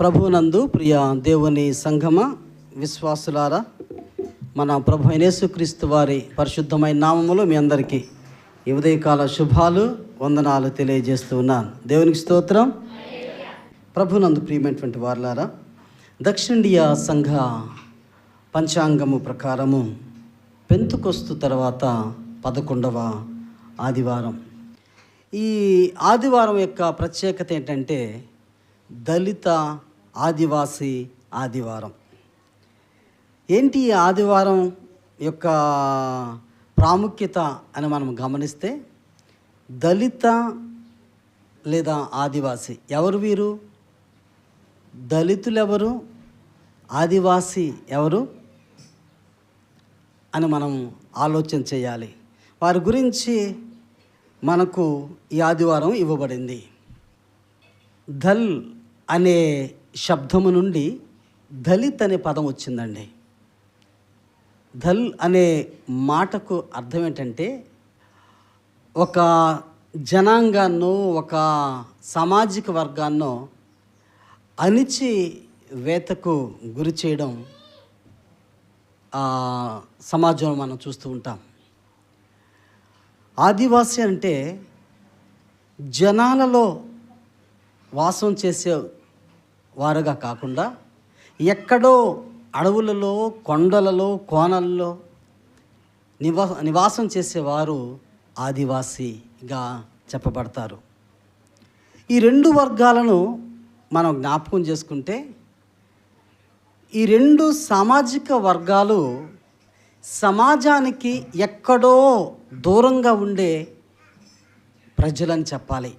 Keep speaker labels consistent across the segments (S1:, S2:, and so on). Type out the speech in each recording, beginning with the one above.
S1: ప్రభునందు ప్రియ దేవుని సంఘమ విశ్వాసులారా మన ప్రభు అయిన యేసుక్రీస్తు వారి పరిశుద్ధమైన నామములు మీ అందరికీ ఈ ఉదయకాల శుభాలు వందనాలు తెలియజేస్తూ ఉన్నాను. దేవునికి స్తోత్రం. ప్రభునందు ప్రియమైనటువంటి వారులారా దక్షిణియా సంఘ పంచాంగము ప్రకారము పెంతుకొస్తు తర్వాత పదకొండవ ఆదివారం. ఈ ఆదివారం యొక్క ప్రత్యేకత ఏంటంటే దళిత ఆదివాసి ఆదివారం. ఏంటి ఈ ఆదివారం యొక్క ప్రాముఖ్యత అని మనం గమనిస్తే దళిత లేదా ఆదివాసి. ఎవరు వీరు? దళితులు ఎవరు ఆదివాసి ఎవరు? అని మనం ఆలోచన చేయాలి. వారి గురించి మనకు ఈ ఆదివారం ఇవ్వబడింది. ధల్ అనే శబ్దము నుండి దళిత్ అనే పదం వచ్చిందండి. దల్ అనే మాటకు అర్థం ఏంటంటే ఒక జనాంగాన్నో ఒక సామాజిక వర్గాన్నో అణిచి వేతకు గురి చేయడం సమాజంలో మనం చూస్తూ ఉంటాం. ఆదివాసి అంటే జనాలలో వాసం చేసే వారుగా కాకుండా ఎక్కడో అడవులలో కొండలలో కోనల్లో నివా నివాసం చేసేవారు ఆదివాసిగా చెప్పబడతారు. ఈ రెండు వర్గాలను మనం జ్ఞాపకం చేసుకుంటే ఈ రెండు సామాజిక వర్గాలు సమాజానికి ఎక్కడో దూరంగా ఉండే ప్రజలని చెప్పాలి.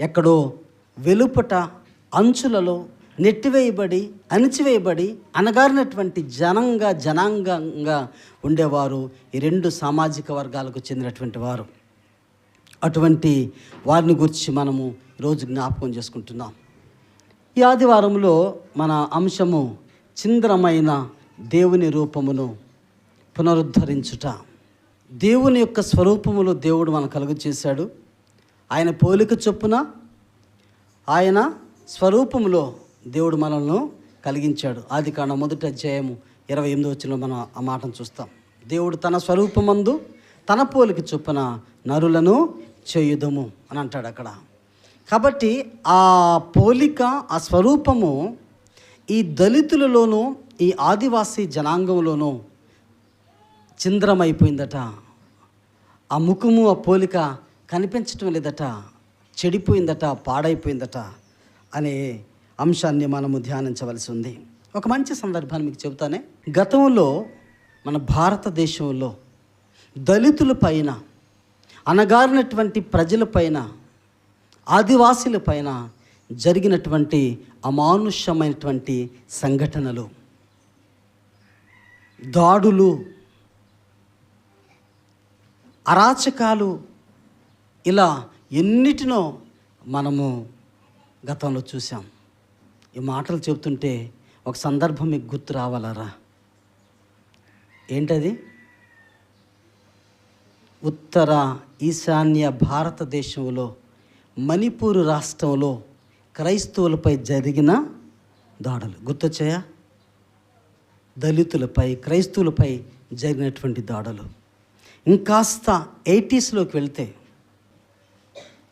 S1: ఎక్కడో వెలుపట అంచులలో నెట్టివేయబడి అణిచివేయబడి అనగారినటువంటి జనంగా జనాంగంగా ఉండేవారు ఈ రెండు సామాజిక వర్గాలకు చెందినటువంటి వారు. అటువంటి వారిని గురించి మనము రోజు జ్ఞాపకం చేసుకుంటున్నాం. ఈ ఆదివారంలో మన అంశము చింద్రమైన దేవుని రూపమును పునరుద్ధరించుట. దేవుని యొక్క స్వరూపములో దేవుడు మన కలుగు చేశాడు ఆయన పోలిక చొప్పున ఆయన స్వరూపంలో దేవుడు మనల్ని కలిగించాడు. ఆది కాండ మొదటి అధ్యాయము ఇరవై ఎనిమిది వచ్చిన మనం ఆ మాటను చూస్తాం. దేవుడు తన స్వరూపమందు తన పోలిక చొప్పున నరులను చేయుదము అని అంటాడు అక్కడ. కాబట్టి ఆ పోలిక ఆ స్వరూపము ఈ దళితులలోనూ ఈ ఆదివాసీ జనాంగంలోనూ చింద్రమైపోయిందట. ఆ ముఖము ఆ పోలిక కనిపించటం లేదట. చెడిపోయిందట పాడైపోయిందట. అనే అంశాన్ని మనము ధ్యానించవలసి ఉంది. ఒక మంచి సందర్భాన్ని మీకు చెబుతానే. గతంలో మన భారతదేశంలో దళితుల పైన అనగారినటువంటి ప్రజల పైన పైన జరిగినటువంటి అమానుష్యమైనటువంటి సంఘటనలు దాడులు అరాచకాలు ఇలా ఎన్నిటినో మనము గతంలో చూసాం ఈ మాటలు చెబుతుంటే ఒక సందర్భం మీకు గుర్తు రావాలరా? ఏంటది? ఉత్తర ఈశాన్య భారతదేశంలో మణిపూర్ రాష్ట్రంలో క్రైస్తవులపై జరిగిన దాడులు. గుర్తొచ్చాయా? దళితులపై క్రైస్తవులపై జరిగినటువంటి దాడులు. ఇంకాస్త ఎయిటీస్లోకి వెళ్తే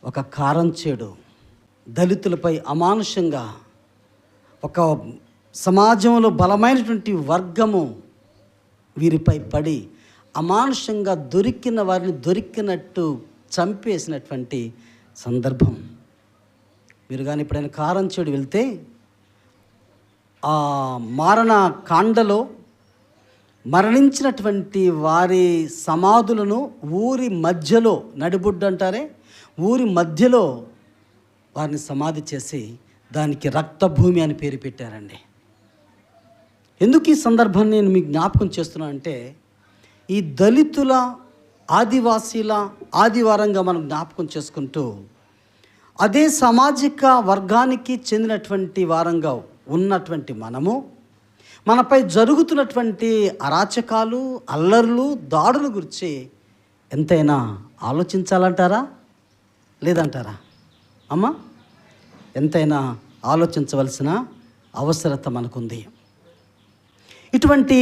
S1: ఒక కారం చేడు దళితులపై అమానుషంగా ఒక సమాజంలో బలమైనటువంటి వర్గము వీరిపై పడి అమానుషంగా దొరికిన వారిని దొరికినట్టు చంపేసినటువంటి సందర్భం. మీరు కానీ ఎప్పుడైనా కారంచేడు వెళ్తే ఆ మారణ కాండలో మరణించినటువంటి వారి సమాధులను ఊరి మధ్యలో నడిబుడ్డు అంటారే? ఊరి మధ్యలో వారిని సమాధి చేసి దానికి రక్తభూమి అని పేరు పెట్టారండి. ఎందుకు ఈ సందర్భాన్ని నేను మీకు జ్ఞాపకం చేస్తున్నాను అంటే ఈ దళితుల ఆదివాసీల ఆదివారంగా మనం జ్ఞాపకం చేసుకుంటూ అదే సామాజిక వర్గానికి చెందినటువంటి వారంగా ఉన్నటువంటి మనము మనపై జరుగుతున్నటువంటి అరాచకాలు అల్లర్లు దాడుల గురించి ఎంతైనా ఆలోచించాలంటారా? లేదంటారా? అమ్మా ఎంతైనా ఆలోచించవలసిన అవసరత మనకుంది. ఇటువంటి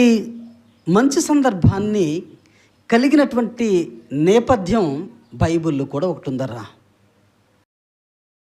S1: మంచి సందర్భాన్ని కలిగినటువంటి నేపథ్యం బైబిల్లో కూడా ఒకటి ఉందరా